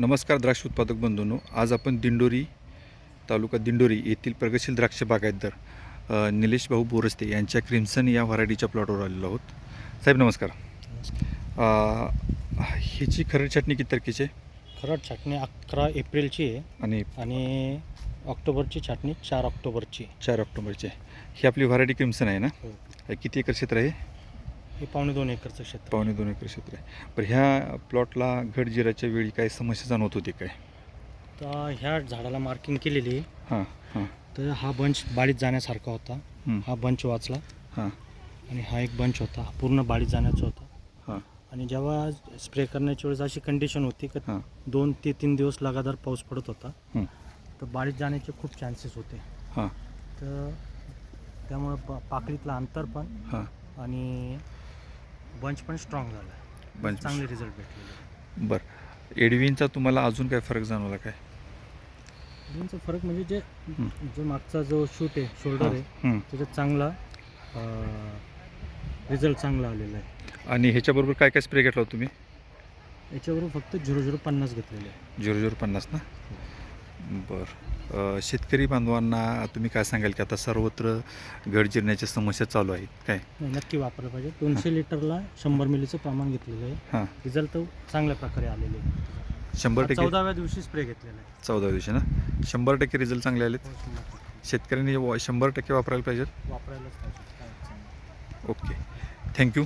नमस्कार द्राक्ष उत्पादक बंधूंनो. आज आपण दिंडोरी तालुका दिंडोरी येथील प्रगतशील द्राक्ष बागायतदार निलेश भाऊ बोरस्ते यांच्या क्रिम्सन या व्हरायटीच्या प्लॉटवर आलेलो आहोत. साहेब नमस्कार. ह्याची खरड छाटणी किती तारखेची आहे? खरड छाटणी अकरा एप्रिलची आहे. आणि आणि ऑक्टोबरची छाटणी चार ऑक्टोबरची. चार ऑक्टोबरची आहे. ही आपली व्हरायटी क्रिम्सन आहे ना. हे किती एकर क्षेत्र आहे? हे पावणे दोन एकरचं क्षेत्र पावणे दोन एकर क्षेत्र आहे. पण ह्या प्लॉटला घड जिराच्या वेळी काही समस्या जाणवत होती काय? तर ह्या झाडाला मार्किंग केलेली आहे. हां हां. तर हा बंच बाळीत जाण्यासारखा होता. हं, हा बंच वाचला. हां. आणि हा एक बंच होता. हा पूर्ण बाळीत जाण्याचा होता. हां. आणि जेव्हा स्प्रे करण्याच्या वेळेस अशी कंडिशन होती की हां. दोन ते तीन दिवस लगातार पाऊस पडत होता. हं, तर बाळीत जाण्याचे खूप चान्सेस होते. हां. तर त्यामुळं प पाकळीतलं अंतर पण हां. आणि बंच पण स्ट्रॉंग झाला. बंच चांगले रिझल्ट भेटलेले बरं. एडविनचा तुम्हाला अजून काय फरक जाणवला काय? दोनचा फरक म्हणजे जे हं. जो मागचा जो शूट आहे शोल्डर आहे हं. त्याच्यात चांगला रिझल्ट चांगला आलेला आहे. आणि ह्याच्याबरोबर काय काय स्प्रे घेतला तुम्ही? याच्याबरोबर फक्त झिरो झिरो पन्नास घेतलेले आहे. झिरो झिरो पन्नास ना? बरं. अं, शेतकरी बांधवांना तुम्ही काय सांगाल की आता सर्वत्र घड जिरण्याच्या समस्या चालू आहेत? काय? नक्की वापरलं पाहिजे. दोनशे लिटरला शंभर मिलीचं प्रमाण घेतलेलं आहे. हां. रिझल्ट तर चांगल्या प्रकारे आलेले आहे शंभर टक्के चौदाव्या दिवशी स्प्रे घेतलेला आहे. चौदा दिवशी ना? शंभर टक्के रिझल्ट चांगले आलेत? हो. शेतकऱ्यांनी शंभर टक्के वापरायला पाहिजेत? वापरायलाच पाहिजे. ओके. Thank you.